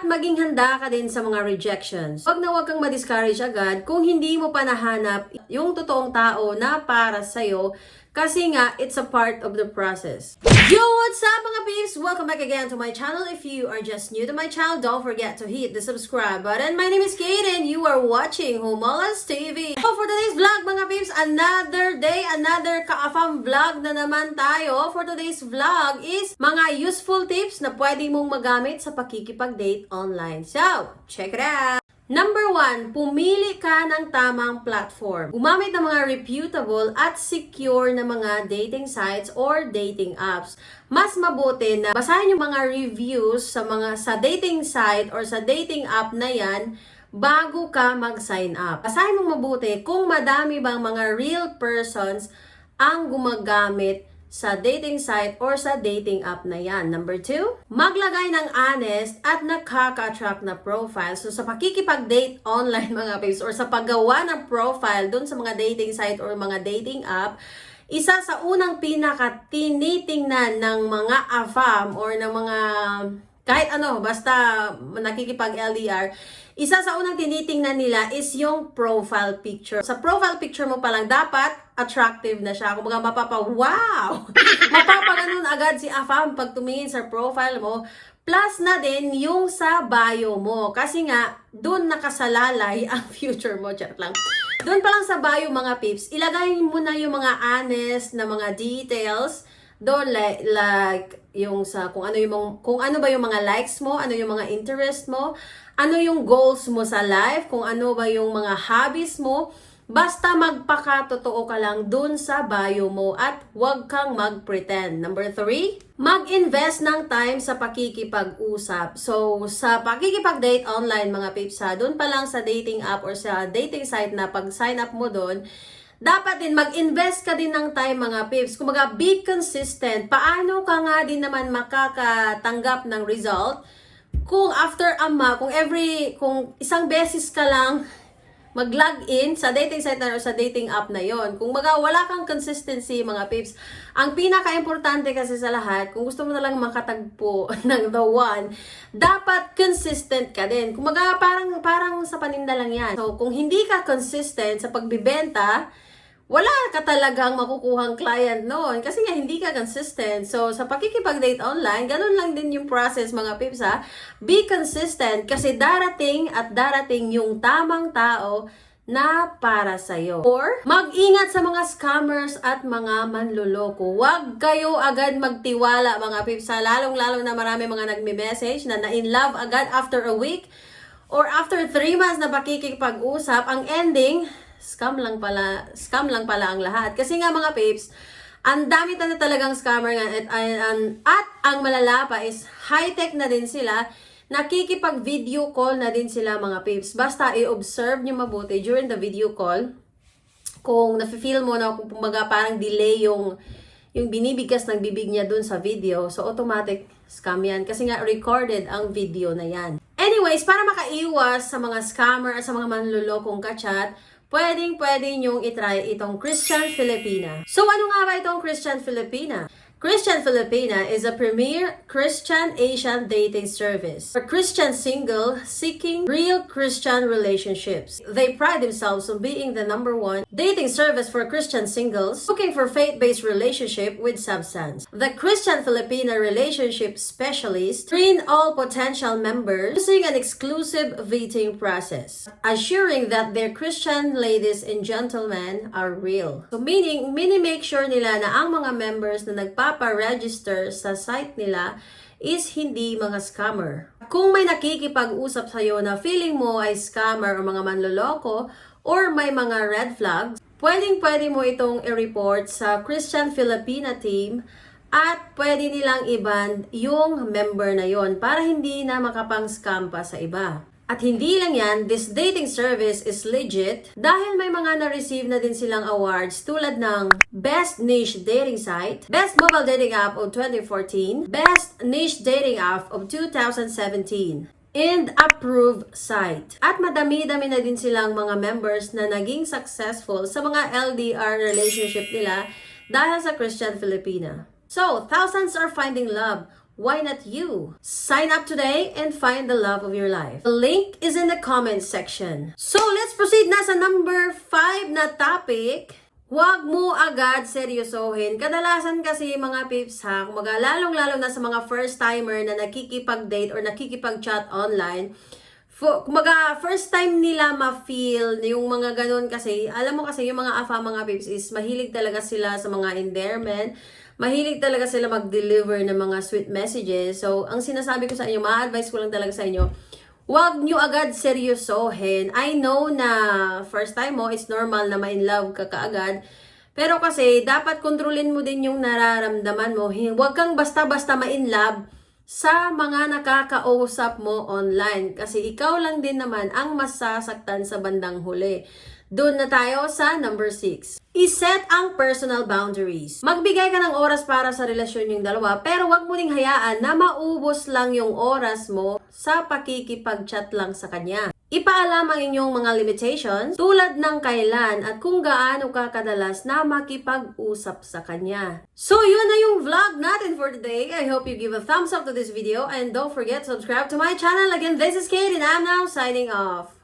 At maging handa ka din sa mga rejections. Huwag na huwag kang ma-discourage agad kung hindi mo pa nahanap yung totoong tao na para sa'yo kasi nga, it's a part of the process. Yo, what's up mga? Welcome back again to my channel. If you are just new to my channel, don't forget to hit the subscribe button. My name is Kate and you are watching Humolas TV. So for today's vlog mga peeps, another day, another kaafam vlog na naman tayo. For today's vlog is mga useful tips na pwede mong magamit sa pakikipag-date online. So, check it out! Number one, pumili ka ng tamang platform. Gumamit ng mga reputable at secure na mga dating sites or dating apps. Mas mabuti na basahin yung mga reviews sa mga sa dating site or sa dating app na yan bago ka mag-sign up. Basahin mo mabuti kung madami bang mga real persons ang gumagamit sa dating site or sa dating app na yan. Number two, maglagay ng honest at nakaka-attract na profile. So sa pakikipag-date online mga babes or sa paggawa ng profile dun sa mga dating site or mga dating app, isa sa unang pinaka tinitingnan ng mga AFAM or ng mga kahit ano, basta nakikipag-LDR, isa sa unang tinitingnan nila is yung profile picture. Sa profile picture mo pa lang, dapat attractive na siya. Kung mga mapapa, wow! Mapapaganon agad si Afam pag tumingin sa profile mo. Plus na din yung sa bio mo. Kasi nga, doon nakasalalay ang future mo. Charot lang. Doon pa lang sa bio mga pips, ilagay mo na yung mga honest na mga details doon like, like yung sa kung ano yung kung ano ba yung mga likes mo, ano yung mga interest mo, ano yung goals mo sa life, kung ano ba yung mga hobbies mo, basta magpakatotoo ka lang dun sa bio mo at huwag kang mag-pretend. Number three, mag-invest ng time sa pakikipag-usap. So, sa pakikipag-date online mga pips ha, dun pa lang sa dating app or sa dating site na pag-sign up mo dun, dapat din mag-invest ka din ng time mga pips. Kumbaga, be consistent. Paano ka nga din naman makakatanggap ng result kung after a kung every, kung isang beses ka lang mag-log in sa dating site na or sa dating app na yon. Kung baga wala kang consistency mga pips, ang pinaka-importante kasi sa lahat, kung gusto mo na lang makatagpo ng the one, dapat consistent ka din. Kung baga parang, parang sa paninda lang yan. So kung hindi ka consistent sa pagbibenta, wala ka talagang makukuhang client noon kasi nga hindi ka consistent. So, sa pakikipag-date online, ganun lang din yung process mga pips ha. Be consistent kasi darating at darating yung tamang tao na para sa'yo. Or, mag-ingat sa mga scammers at mga manloloko. Huwag kayo agad magtiwala mga pips. Lalong-lalo na marami mga nagme-message na na-in love agad after a week or after 3 months na pakikipag-usap, ang ending, scam lang pala, scam lang pala ang lahat. Kasi nga mga papes, ang dami na talagang scammer nga at, at, at ang malala pa is high-tech na din sila. Nakikipag-video call na din sila mga papes. Basta i-observe nyo mabuti during the video call. Kung nafe-feel mo na kung pumaga parang delay yung yung binibigkas ng bibig niya dun sa video, so automatic scam yan. Kasi nga recorded ang video na yan. Anyways, para makaiwas sa mga scammer at sa mga manlulokong kachat, pwedeng pwede nyong itry itong Christian Filipina. So ano nga ba itong Christian Filipina? Christian Filipina is a premier Christian Asian dating service for Christian single seeking real Christian relationships. They pride themselves on being the number one dating service for Christian singles looking for faith-based relationship with substance. The Christian Filipina relationship specialist screen all potential members using an exclusive vetting process, assuring that their Christian ladies and gentlemen are real. So meaning, mini make sure nila na ang mga members na nagpapa-register sa site nila is hindi mga scammer. Kung may nakikipag-usap sa'yo na feeling mo ay scammer o mga manloloko or may mga red flags, pwedeng-pwede mo itong i-report sa Christian Filipina team at pwede nilang iban yung member na yon para hindi na makapang-scam pa sa iba. At hindi lang yan, this dating service is legit dahil may mga na-receive na din silang awards tulad ng Best Niche Dating Site, Best Mobile Dating App of 2014, Best Niche Dating App of 2017, and approved site. At madami-dami na din silang mga members na naging successful sa mga LDR relationship nila dahil sa Christian Filipina. So, thousands are finding love why not you? Sign up today and find the love of your life. The link is in the comments section. So, let's proceed na sa number 5 na topic. Huwag mo agad seryosohin. Kadalasan kasi mga pips ha, kumaga lalong-lalo na sa mga first-timer na nakikipag-date or nakikipag-chat online, For, kumaga, first time nila ma-feel yung mga ganun kasi, alam mo kasi yung mga afa mga babes is mahilig talaga sila sa mga endearment, mahilig talaga sila mag-deliver ng mga sweet messages. So, ang sinasabi ko sa inyo, ma-advise ko lang talaga sa inyo, Huwag nyo agad seryosohin. I know na first time mo, it's normal na ma-in love ka kaagad. Pero kasi, dapat kontrolin mo din yung nararamdaman mo. Huwag kang basta-basta ma-in love sa mga nakakausap mo online. Kasi ikaw lang din naman ang masasaktan sa bandang huli. Doon na tayo sa number 6. Iset ang personal boundaries. Magbigay ka ng oras para sa relasyon yung dalawa, pero wag mo ding hayaan na maubos lang yung oras mo sa pakikipag-chat lang sa kanya. Ipaalam ang inyong mga limitations tulad ng kailan at kung gaano ka kadalas na makipag-usap sa kanya. So yun na yung vlog natin for today. I hope you give a thumbs up to this video and don't forget to subscribe to my channel. Again, this is Kate and I'm now signing off.